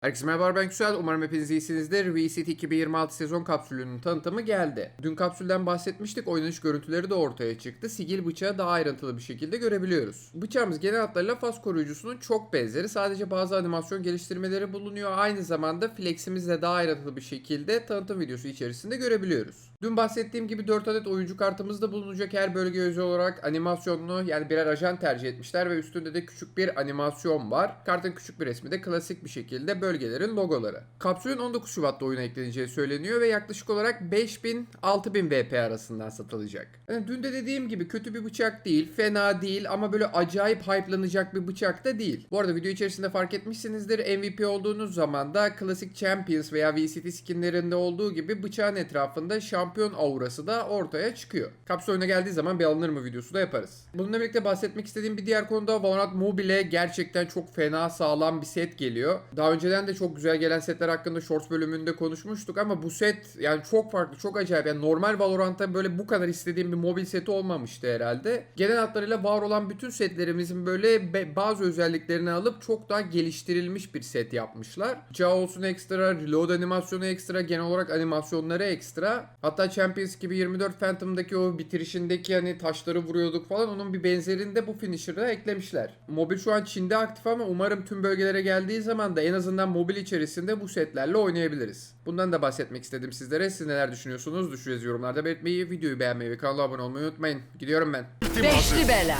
Herkese merhaba ben Güzel. Umarım hepiniz iyisinizdir. VCT 2026 sezon kapsülünün tanıtımı geldi. Dün kapsülden bahsetmiştik. Oynanış görüntüleri de ortaya çıktı. Sigil bıçağı daha ayrıntılı bir şekilde görebiliyoruz. Bıçağımız genel hatlarıyla faz koruyucusunun çok benzeri. Sadece bazı animasyon geliştirmeleri bulunuyor. Aynı zamanda fleximizi de daha ayrıntılı bir şekilde tanıtım videosu içerisinde görebiliyoruz. Dün bahsettiğim gibi 4 adet oyuncu kartımız da bulunacak. Her bölge özel olarak animasyonlu yani birer ajan tercih etmişler ve üstünde de küçük bir animasyon var. Kartın küçük bir resmi de klasik bir şekilde bölgelerin logoları. Kapsülün 19 Şubat'ta oyuna ekleneceği söyleniyor ve yaklaşık olarak 5000-6000 VP arasından satılacak. Yani dün de dediğim gibi kötü bir bıçak değil, fena değil ama böyle acayip hype'lanacak bir bıçak da değil. Bu arada video içerisinde fark etmişsinizdir MVP olduğunuz zaman da klasik Champions veya VCT skinlerinde olduğu gibi bıçağın etrafında şampiyon aurası da ortaya çıkıyor. Kapsül oyuna geldiği zaman bir alınır mı videosu da yaparız. Bununla birlikte bahsetmek istediğim bir diğer konuda Valorant Mobile gerçekten çok fena sağlam bir set geliyor. Daha önceden de çok güzel gelen setler hakkında Shorts bölümünde konuşmuştuk ama bu set yani çok farklı, çok acayip. Yani normal Valorant'ta böyle bu kadar istediğim bir mobil seti olmamıştı herhalde. Genel hatlarıyla var olan bütün setlerimizin böyle bazı özelliklerini alıp çok daha geliştirilmiş bir set yapmışlar. Jaw olsun ekstra, reload animasyonu ekstra, genel olarak animasyonları ekstra. Hatta Champions 2024 Phantom'daki o bitirişindeki hani taşları vuruyorduk falan onun bir benzerini de bu finisher'a eklemişler. Mobil şu an Çin'de aktif ama umarım tüm bölgelere geldiği zaman da en azından mobil içerisinde bu setlerle oynayabiliriz. Bundan da bahsetmek istedim sizlere. Siz neler düşünüyorsunuz? Düşüncenizi yorumlarda belirtmeyi, videoyu beğenmeyi ve kanala abone olmayı unutmayın. Gidiyorum ben. Beşli bela.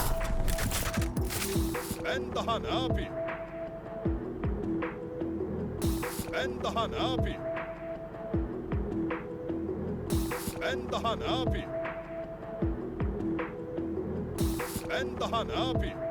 Ben daha ne yapayım? Ben daha ne yapayım? Ben daha ne yapayım? Ben daha ne yapayım?